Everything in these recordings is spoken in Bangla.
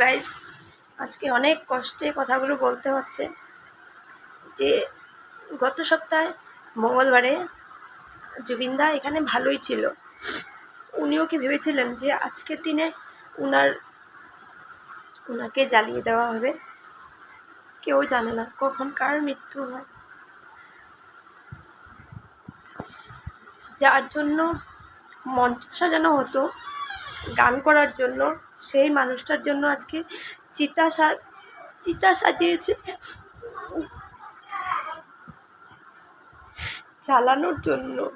গাইস আজকে অনেক কষ্টে কথাগুলো বলতে হচ্ছে যে গত সপ্তাহে মঙ্গলবারে জুবিনদা এখানে ভালোই ছিল। উনিও কি ভেবেছিলেন যে আজকের দিনে উনার, উনাকে জ্বালিয়ে দেওয়া হবে? কেউ জানে না কখন কার মৃত্যু হয়। যার জন্য মঞ্চ সাজানো হতো, গান করার জন্য সেই মানুষটার জন্য আজকে চিতা সা, চিতা সাজিয়েছে। চালানোর জন্য।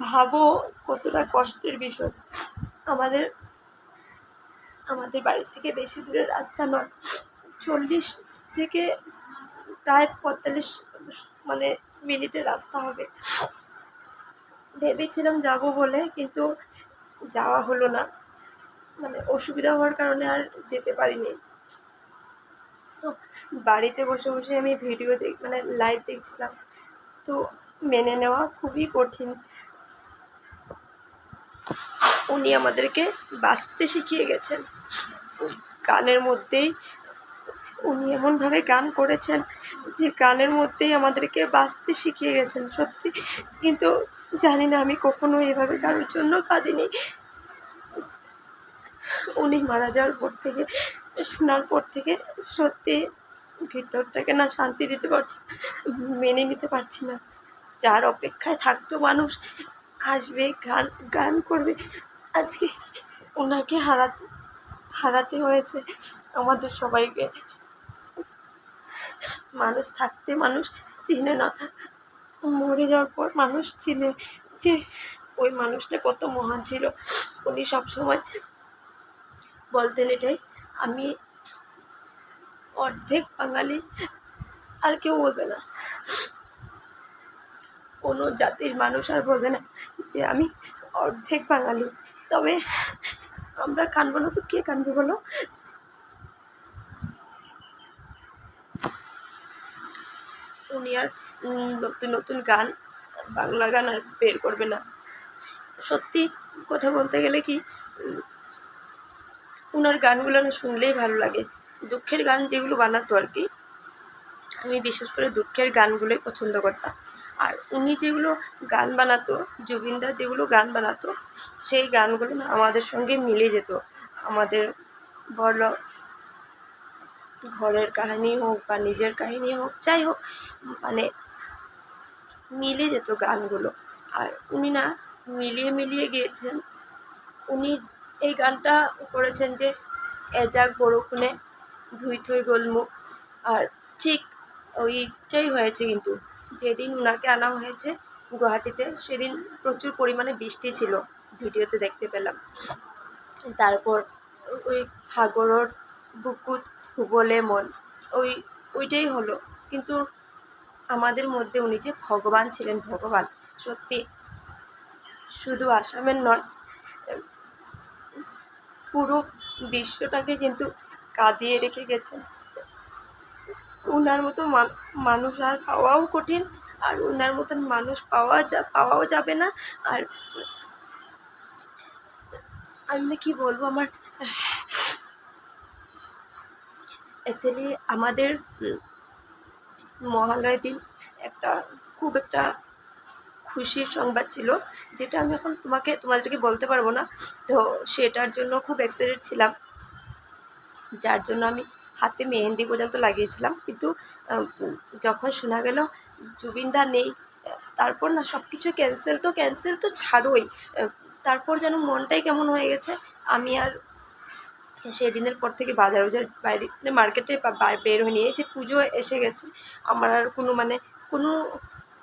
ভাবো কতটা কষ্টের বিষয়। আমাদের আমাদের বাড়ি থেকে বেশি দূরের রাস্তা নয়। চল্লিশ থেকে প্রায় পঁয়তাল্লিশ মানে মিনিটের রাস্তা হবে। ভেবেছিলাম যাব বলে, কিন্তু যাওয়া হলো না। মানে অসুবিধা হওয়ার কারণে আর যেতে পারিনি। তো বাড়িতে বসে বসে আমি ভিডিও দেখ মানে লাইভ দেখছিলাম। তো মেনে নেওয়া খুবই কঠিন। উনি আমাদেরকে বাঁচতে শিখিয়ে গেছেন। গানের মধ্যেই উনি এমনভাবে গান করেছেন যে গানের মধ্যেই আমাদেরকে বাঁচতে শিখিয়ে গেছেন। সত্যি, কিন্তু জানি না আমি কখনো এভাবে কারোর জন্য কাঁদিনি। উনি মারা যাওয়ার পর থেকে, শোনার পর থেকে সত্যি ভিতরটাকে না শান্তি দিতে পারছি মেনে নিতে পারছি না। যার অপেক্ষায় থাকতো মানুষ, আসবে, গান গান করবে। আজকে ওনাকে হারা হারাতে হয়েছে আমাদের সবাইকে। মানুষ থাকতে মানুষ চিনে না। মরে যাওয়ার পর মানুষ চিনে যে ওই মানুষটা কত মহান ছিল। উনি সবসময় বলতেন এটাই। আমি অর্ধেক বাঙালি, আর কেউ বলবে না। কোনো জাতির মানুষ আর বলবে না যে আমি অর্ধেক বাঙালি। তবে আমরা কানবো না তো কে কানবে বলো? উনি আর নতুন নতুন গান, বাংলা গান আর বের করবে না। সত্যি কথা বলতে গেলে কি ওনার গানগুলো না শুনলেই ভালো লাগে। দুঃখের গান যেগুলো বানাতো আর কি, আমি বিশেষ করে দুঃখের গানগুলোই পছন্দ করতাম। আর উনি যেগুলো গান বানাতো, জুবিনদা যেগুলো গান বানাতো, সেই গানগুলো না আমাদের সঙ্গে মিলে যেত। আমাদের বড় ঘরের কাহিনী হোক বা নিজের কাহিনী হোক, যাই হোক মানে মিলে যেত গানগুলো। আর উনি না মিলিয়ে মিলিয়ে গিয়েছেন। উনি এই গানটা করেছেন যে এজাক বরকুনে ধুই থুই গোলমুখ। আর ঠিক ওইটাই হয়েছে কিন্তু। যেদিন ওনাকে আনা হয়েছে গুয়াহাটিতে, সেদিন প্রচুর পরিমাণে বৃষ্টি ছিল, ভিডিওতে দেখতে পেলাম। তারপর ওই সাগৰৰ বুকুত হুবলে মন, ওই, ওইটাই হলো। কিন্তু আমাদের মধ্যে উনি যে ভগবান ছিলেন, ভগবান, সত্যি। শুধু আসামের নয় বিশ্বটাকে কিন্তু কাঁদিয়ে রেখে গেছেন ওনার মতো মানুষ আর পাওয়াও কঠিন, আর ওনার মতন মানুষ পাওয়া যা পাওয়াও যাবে না। আর আমি কি বলব আমার? অ্যাকচুয়ালি আমাদের মহালয় দিন একটা খুব একটা খুশির সংবাদ ছিল, যেটা আমি এখন তোমাকে, তোমাদেরকে বলতে পারব না। তো সেটার জন্য খুব এক্সাইটেড ছিলাম। যার জন্য আমি হাতে মেহেন্দি পর্যন্ত লাগিয়েছিলাম। কিন্তু যখন শোনা গেল জুবিনদা নেই, তারপর না সব কিছু ক্যান্সেল তো ক্যান্সেল তো ছাড়োই। তারপর যেন মনটাই কেমন হয়ে গেছে, আমি আর সেদিনের পর থেকে বাজার বাজার বাইরে মানে মার্কেটে বের হয়ে নিয়ে যে পুজো এসে গেছে, আমার আর কোনো মানে কোনো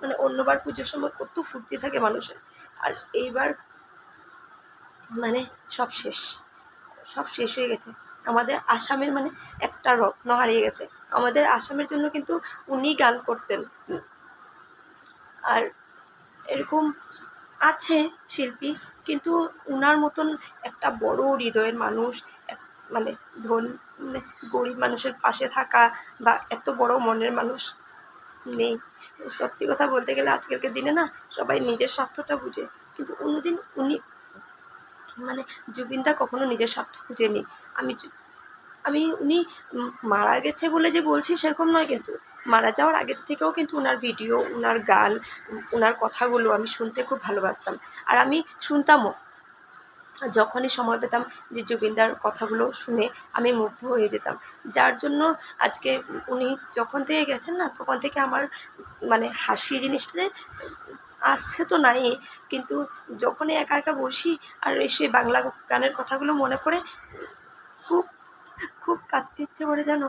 মানে অন্যবার পুজোর সময় কত ফুর্তি থাকে মানুষের। আর এইবার মানে সব শেষ সব শেষ হয়ে গেছে। আমাদের আসামের মানে একটা রত্ন হারিয়ে গেছে। আমাদের আসামের জন্য কিন্তু উনি গান করতেন। আর এরকম আছে শিল্পী, কিন্তু উনার মতন একটা বড় হৃদয়ের মানুষ মানে ধন মানে গরিব মানুষের পাশে থাকা বা এত বড় মনের মানুষ নেই। সত্যি কথা বলতে গেলে আজকালকার দিনে না সবাই নিজের স্বার্থটা বুঝে। কিন্তু অন্যদিন উনি মানে জুবিনদা কখনো নিজের স্বার্থ খুঁজেনি। আমি আমি, উনি মারা গেছে বলে যে বলছি সেরকম নয় কিন্তু, মারা যাওয়ার আগের থেকেও কিন্তু ওনার ভিডিও ওনার গান ওনার কথাগুলো আমি শুনতে খুব ভালোবাসতাম। আর আমি শুনতামও। যখনই সময় পেতাম যে জুবিনদার কথাগুলো শুনে আমি মুগ্ধ হয়ে যেতাম। যার জন্য আজকে উনি যখন থেকে গেছেন না, তখন থেকে আমার মানে হাসি জিনিসটা আসছে তো নাই, কিন্তু যখনই একা একা বসি আর এসে বাংলা গানের কথাগুলো মনে পড়ে, খুব খুব কাঁদতে ইচ্ছে করে জানো?